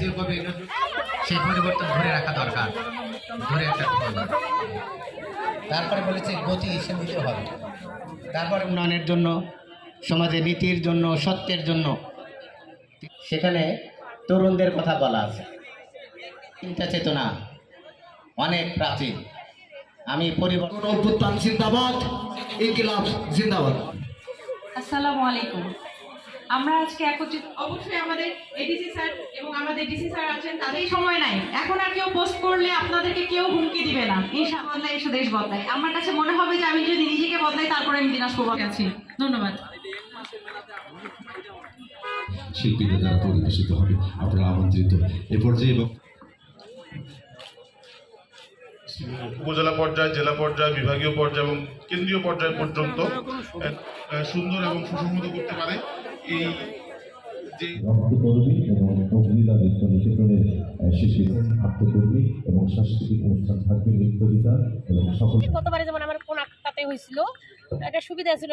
জাতীয় কবি সেই পরিবর্তন ধরে রাখা দরকার ধরে রাখা তারপরে বলেছে গতি এসে নিতে হবে। তারপরে উন্নয়নের জন্য সমাজে নীতির জন্য সত্যের জন্য। সেখানে তরুণদের কথা বলা আছে। চিন্তা চেতনা অনেক প্রাচীন। আমি পরিবর্তন অভ্যুত্থান জিন্দাবাদ ইনকিলাব জিন্দাবাদ। আসসালামু আলাইকুম। আমরা আজকে একত্রিত অবশ্যই আমাদের এডিসি স্যার এবং আমাদের ডিসি স্যার আছেন তাদের সময় নাই। এখন আর কেউ পোস্ট করলে আপনাদেরকে কেউ হুমকি দিবে না। ইনশা বদলায় এসে দেশ বদলায়। আমার কাছে মনে হবে যে আমি যদি নিজেকে বদলাই তারপরে আমি দিনাজপুর আছি। ধন্যবাদ। শিল্পীরা যারা পরিবেশিত হবে। আপনারা আমন্ত্রিত। এ পর্যায়ে এবং উপজেলা পর্যায়ে জেলা পর্যায়ে বিভাগীয় পর্যায়ে এবং কেন্দ্রীয় পর্যায় পর্যন্ত সুন্দর এবং সুসংহত করতে পারে। এই যে রক্তকর্মী এবং মহিলা নৃত্য নিকেতনের শিল্পী আত্মকর্মী এবং সাংস্কৃতিক অনুষ্ঠান থাকবে নৃত্য এবং সকল গতবারে যেমন আমার কোন হয়েছিল একটা সুবিধা ছিল।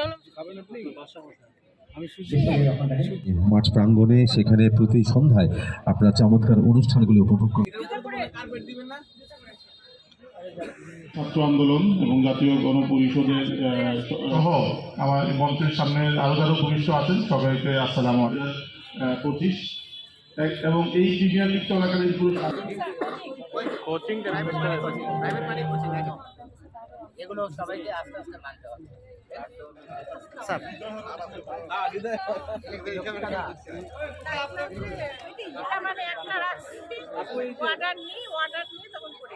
মাঠ প্রাঙ্গণে সেখানে প্রতি সন্ধ্যায় আপনারা চমৎকার অনুষ্ঠানগুলি উপভোগ করুন ছাত্র আন্দোলন এবং জাতীয় গণপরিষদের সহ আমার মঞ্চের সামনে আরও যারা উপবিষ্ট আছেন সবাইকে আসসালাম পঁচিশ। এবং এই প্রিমিয়ার লিগ চলাকালীন পুরস্কার এগুলো সবাইকে আস্তে আস্তে মানতে হবে। মানে একটা অর্ডার নিই অর্ডার নিয়ে তখন করে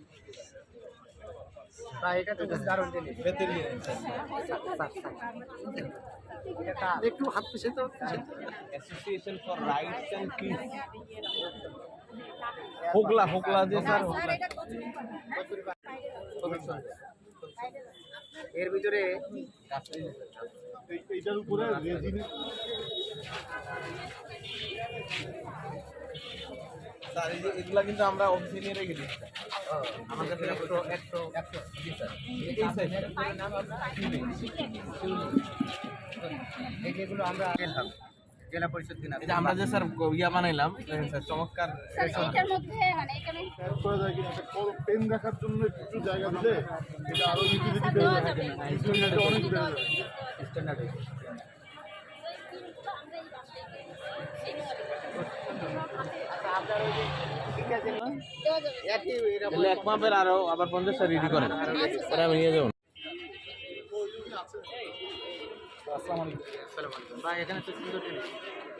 একটু হাত তো। Association for rights and peace হোগলা হোগলা যে স্যার হোগলা। এর ভিতরে এইটার উপরে স্যার এগুলা কিন্তু আমরা অফিসে নিয়ে রেখে দিচ্ছি আমাদের একশো একশো একশো যেগুলো আমরা জেলা পরিষদ এই আমরা যে স্যার ইয়া বানাইলাম চমৎকার এটার মধ্যে মানে এখানে কিনা পেন রাখার জন্য একটু জায়গা দিলে এটা আরও লিকুইডিটি বেড়ে অনেক স্ট্যান্ডার্ড এক মাপের আরও আবার পঞ্চাশটা রেডি করেন। আমি নিয়ে যাব। বা এখানে তো সুন্দর জিনিস।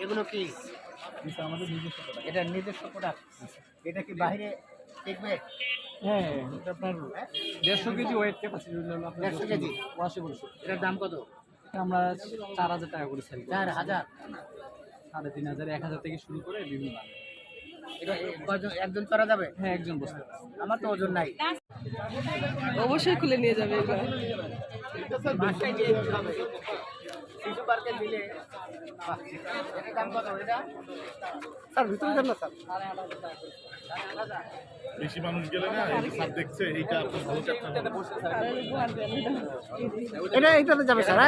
এগুলো কি? আমাদের নিজস্ব এটা নিজস্ব প্রোডাক্ট এটা কি বাইরে হ্যাঁ এটা আপনার দেড়শো কেজি ওয়েট ক্যাপাসিটি আপনার দেড়শো কেজি? ওয়াশে বলছো এটার দাম কত? আমরা চার হাজার টাকা করে সেল চার হাজার? সাড়ে তিন হাজার এক হাজার থেকে শুরু করে বিভিন্ন। একজন করা যাবে? হ্যাঁ একজন বসতে আমার তো ওজন নাই। অবশ্যই খুলে নিয়ে যাবে বাসায় নিয়ে যেতে হবে। শিশু পার্কে দিলে দাম কত এটা স্যার ভিতরে যান না স্যার। বেশি মানুষ গেলে না স্যার দেখছে এইটা আপনার ভালো এটা এইটাতে যাবে স্যার।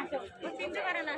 আসো চিনতে পারে না।